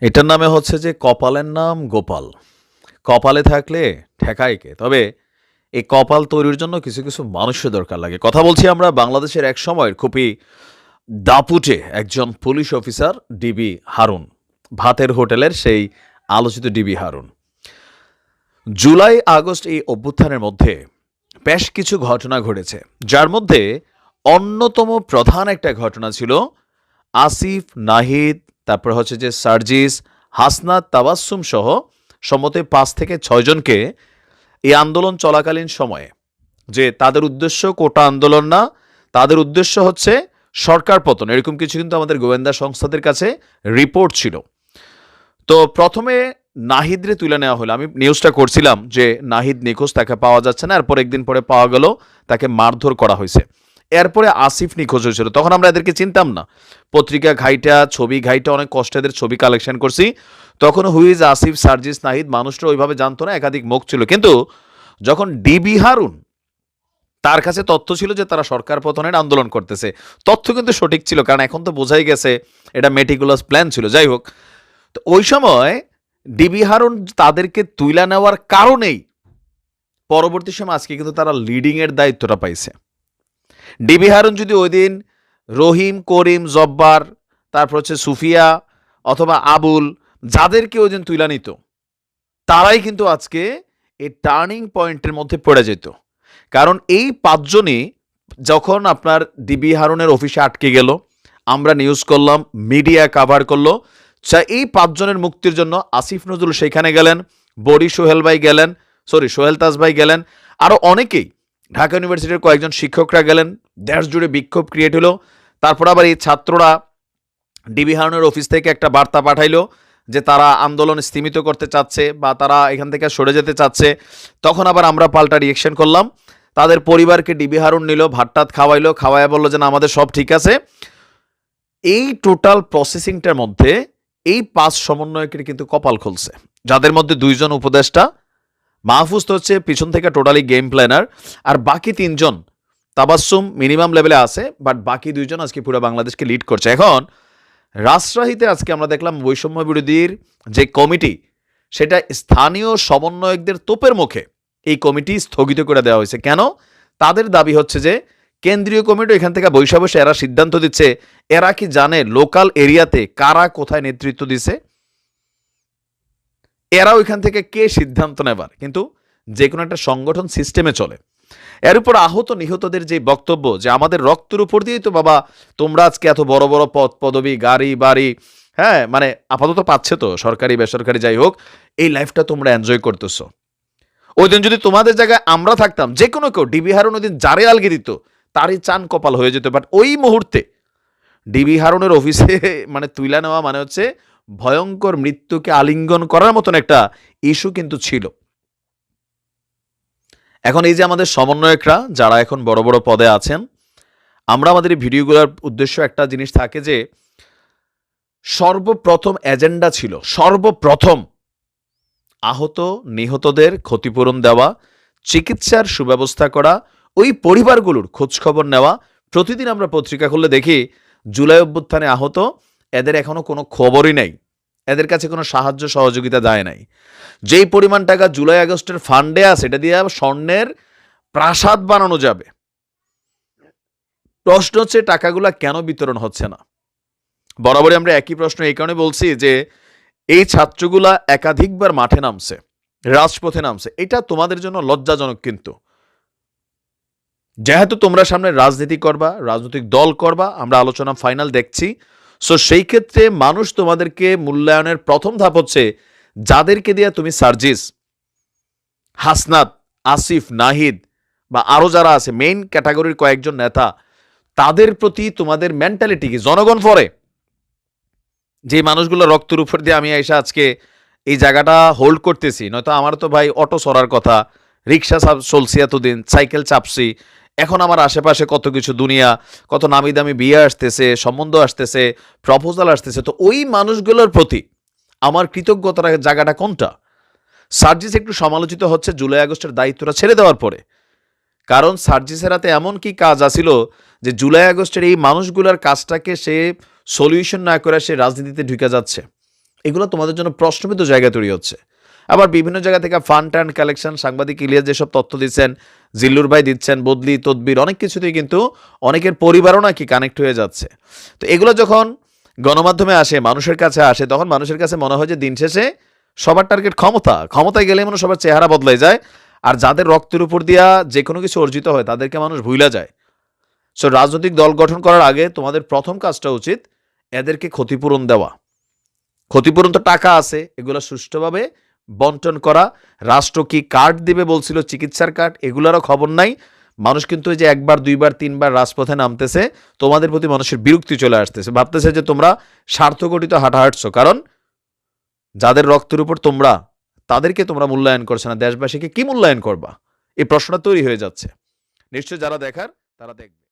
এটার নামে হচ্ছে যে কপালের নাম গোপাল। কপালে থাকলে ঠেকায় কে? তবে এই কপাল তৈরির জন্য কিছু কিছু মানুষের দরকার লাগে। কথা বলছি আমরা বাংলাদেশের এক সময়ের খুবই দাপুটে একজন পুলিশ অফিসার, ডিবি হারুন। ভাতের হোটেলের সেই আলোচিত ডিবি হারুন। জুলাই, আগস্ট এই অভ্যুত্থানের মধ্যে বেশ কিছু ঘটনা ঘটেছে। যার মধ্যে অন্যতম প্রধান একটা ঘটনা ছিল আসিফ নাহিদ তারপর হচ্ছে যে সার্জিস হাসনাত তাবাসুম সহ সম্মতে পাঁচ থেকে ছয়জনকে এই আন্দোলন চলাকালীন সময়ে, যে তাদের উদ্দেশ্য কোটা আন্দোলন না, তাদের উদ্দেশ্য হচ্ছে সরকার পতন। এরকম কিছু কিন্তু আমাদের গোয়েন্দা সংস্থাদের কাছে রিপোর্ট ছিল। তো প্রথমে নাহিদরে তুলে নেওয়া হলো। আমি নিউজটা করছিলাম যে নাহিদ নিখোঁজ, তাকে পাওয়া যাচ্ছে না। এরপর একদিন পরে পাওয়া গেল, তাকে মারধর করা হয়েছে। এরপরে আসিফ নিখোঁজ হয়েছিল। তখন আমরা এদেরকে চিনতাম না। পত্রিকা ঘাইটা, ছবি ঘাইটা, অনেক কষ্টে এদের ছবি কালেকশন করছি। তখন হুইজ আসিফ, সার্জিস, নাহিদ মানুষরা ওইভাবে জানতো না, একাধিক মুখ ছিল। কিন্তু যখন ডিবি হারুন, তার কাছে তথ্য ছিল যে তারা সরকার পতনের আন্দোলন করতেছে। তথ্য কিন্তু সঠিক ছিল, কারণ এখন তো বোঝাই গেছে, এটা মেটিকুলাস প্ল্যান ছিল। যাই হোক, তো ওই সময় ডিবি হারুন তাদেরকে তুইলা নেওয়ার কারণেই পরবর্তী সময় আজকে কিন্তু তারা লিডিংয়ের দায়িত্বটা পাইছে। ডিবি হারুন যদি ওই দিন রহিম, করিম, জব্বার, তারপর হচ্ছে সুফিয়া অথবা আবুল যাদেরকে ওই দিন তুইলা নিত, তারাই কিন্তু আজকে এই টার্নিং পয়েন্টের মধ্যে পড়ে যেত। কারণ এই পাঁচজনই যখন আপনার ডিবি হারুনের অফিসে আটকে গেল, আমরা নিউজ করলাম মিডিয়া কাভার করল এই পাঁচজনের মুক্তির জন্য আসিফ নজরুল সেখানে গেলেন, বড়ি সোহেল ভাই গেলেন সরি সোহেল তাজ ভাই গেলেন আরও অনেকেই ঢাকা ইউনিভার্সিটির কয়েকজন শিক্ষকরা গেলেন। দেশ জুড়ে বিক্ষোভ ক্রিয়েট হলো। তারপর আবার এই ছাত্ররা ডিবি হারুনের অফিস থেকে একটা বার্তা পাঠাইলো যে তারা আন্দোলন স্থিমিত করতে চাচ্ছে বা তারা এখান থেকে সরে যেতে চাচ্ছে। তখন আবার আমরা পাল্টা রিয়েকশন করলাম। তাদের পরিবারকে ডিবি হারুন নিল, ভাতটাত খাওয়াইলো, খাওয়াইয়া বলল যে, না, আমাদের সব ঠিক আছে। এই টোটাল প্রসেসিংটার মধ্যে এই পাঁচ সমন্বয়কের কিন্তু কপাল খুলছে। যাদের মধ্যে দুইজন উপদেষ্টা মাহফুজ তো হচ্ছে পিছন থেকে টোটালি গেম প্ল্যানার আর বাকি তিনজন তাবাসুম মিনিমাম লেভেলে আছে বাট বাকি দুইজন আজকে পুরো বাংলাদেশকে লিড করছে। এখন, রাজশাহীতে আজকে আমরা দেখলাম বৈষম্য বিরোধীর যে কমিটি, সেটা স্থানীয় সমন্বয়কদের তোপের মুখে এই কমিটি স্থগিত করে দেওয়া হয়েছে। কেন? তাদের দাবি হচ্ছে যে, কেন্দ্রীয় কমিটি এখান থেকে বৈশা বসে এরা সিদ্ধান্ত দিচ্ছে, এরা কি জানে লোকাল এরিয়াতে কারা কোথায় নেতৃত্ব দিছে? এরা ওইখান থেকে কে সিদ্ধান্ত নেবার? কিন্তু যে কোনো একটা সংগঠন সিস্টেমে চলে। এর উপর আহত নিহতদের যে বক্তব্য, যে আমাদের রক্তের উপর দিয়েই তো বাবা, তোমরা আজকে এত বড় বড় পদ, পদবি, গাড়ি, বাড়ি হ্যাঁ মানে আপাতত পাচ্ছে তো, সরকারি, বেসরকারি যাই হোক, এই লাইফটা তোমরা এনজয় করতেছো। ওই দিন যদি তোমাদের জায়গায় আমরা থাকতাম যে কোনো কেউ ডিবি হারুন ওই দিন যারে আলগে দিত, তারই চান কপাল হয়ে যেত। বাট ওই মুহূর্তে ডিবি হারুনের অফিসে মানে তুইলা নেওয়া মানে হচ্ছে ভয়ঙ্কর মৃত্যুকে আলিঙ্গন করার মতন একটা ইস্যু কিন্তু ছিল। এখন এই যে আমাদের সমন্বয়করা, যারা এখন বড় বড় পদে আছেন, আমরা আমাদের এই ভিডিওগুলোর উদ্দেশ্য একটা জিনিস থাকে যে, সর্বপ্রথম এজেন্ডা ছিল, সর্বপ্রথম আহত, নিহতদের ক্ষতিপূরণ দেওয়া, চিকিৎসার সুব্যবস্থা করা, ওই পরিবারগুলোর খোঁজখবর নেওয়া। প্রতিদিন আমরা পত্রিকা খুললে দেখি, জুলাই অভ্যুত্থানে আহত এদের এখনও কোনো খবরই নেই। এদের কাছে কোনো সাহায্য সহযোগিতা দেয় নাই। যেই পরিমাণ টাকা জুলাই আগস্টের ফান্ডে আছে, এটা দিয়ে স্বর্ণের প্রাসাদ বানানো যাবে। প্রশ্ন হচ্ছে, টাকাগুলা কেন বিতরণ হচ্ছে না? বরাবরই আমরা একই প্রশ্ন এই কারণে বলছি যে, এই ছাত্রগুলা একাধিকবার মাঠে নামছে, রাজপথে নামছে। এটা তোমাদের জন্য লজ্জাজনক কিন্তু। যেহেতু তোমরা সামনে রাজনীতি করবা, রাজনৈতিক দল করবা, আমরা আলোচনা ফাইনাল দেখছি। সো সেই ক্ষেত্রে মানুষ তোমাদেরকে মূল্যায়নের প্রথম ধাপ হচ্ছে যাদেরকে দিয়ে তুমি সার্জিস, হাসনাত, আসিফ, নাহিদ বা আরও যারা আছে মেইন ক্যাটাগরির কয়েকজন নেতা, তাদের প্রতি তোমাদের মেন্টালিটি কি? জনগণ পরে। যে মানুষগুলো রক্তের উপর দিয়ে আমি এসে আজকে এই জায়গাটা হোল্ড করতেছি, নয়তো আমার তো ভাই অটো সরার কথা, রিক্সা চলছি এতদিন, সাইকেল চাপছি এখন আমার আশেপাশে কত কিছু দুনিয়া, কত নামি দামি বিয়ে আসতেছে, সম্বন্ধ আসতেছে প্রপোজাল আসতেছে, তো ওই মানুষগুলোর প্রতি আমার কৃতজ্ঞতার জায়গাটা কোনটা? সার্জিস একটু সমালোচিত হচ্ছে জুলাই আগস্টের দায়িত্বটা ছেড়ে দেওয়ার পরে। কারণ সার্জিসের হাতে এমন কি কাজ আছিল যে জুলাই আগস্টের এই মানুষগুলোর কাজটাকে সে সলিউশন না করে সে রাজনীতিতে ঢুকে যাচ্ছে। এগুলো তোমাদের জন্য প্রশ্নবিদ্ধ জায়গা তৈরি হচ্ছে। আবার বিভিন্ন জায়গা থেকে ফান্ড অ্যান্ড কালেকশন সাংবাদিক ইলিয়াস যেসব তথ্য দিচ্ছেন, জিল্লুর ভাই দিচ্ছেন, বদলি, তদবির, অনেক কিছুতেই কিন্তু অনেকের পরিবারও নাকি কানেক্ট হয়ে যাচ্ছে। তো এগুলো যখন গণমাধ্যমে আসে, মানুষের কাছে আসে, তখন মানুষের কাছে মনে হয় যে দিন শেষে সবার টার্গেট ক্ষমতা। ক্ষমতায় গেলে মনে সবার চেহারা বদলাই যায়। আর যাদের রক্তের উপর দিয়া যে কোনো কিছু অর্জিত হয়, তাদেরকে মানুষ ভুলা যায়। সো রাজনৈতিক দল গঠন করার আগে তোমাদের প্রথম কাজটা উচিত, এদেরকে ক্ষতিপূরণ দেওয়া। ক্ষতিপূরণ তো টাকা আছে, এগুলো সুষ্ঠুভাবে বন্টন করা। রাষ্ট্র কি কার্ড দিবে বলছিল চিকিৎসার কার্ড? এগুলোরও খবর নাই। মানুষ কিন্তু যে একবার, দুইবার, তিনবার রাজপথে নামতেছে। তোমাদের প্রতি মানুষের বিরক্তি চলে আসতেছে। ভাবতেছে যে তোমরা স্বার্থঘটিত হাঁটা হাঁটছো কারণ যাদের রক্তের উপর তোমরা, তাদেরকে তোমরা মূল্যায়ন করছে না। দেশবাসীকে কি মূল্যায়ন করবা? এই প্রশ্নটা তৈরি হয়ে যাচ্ছে। নিশ্চয় যারা দেখার, তারা দেখবে।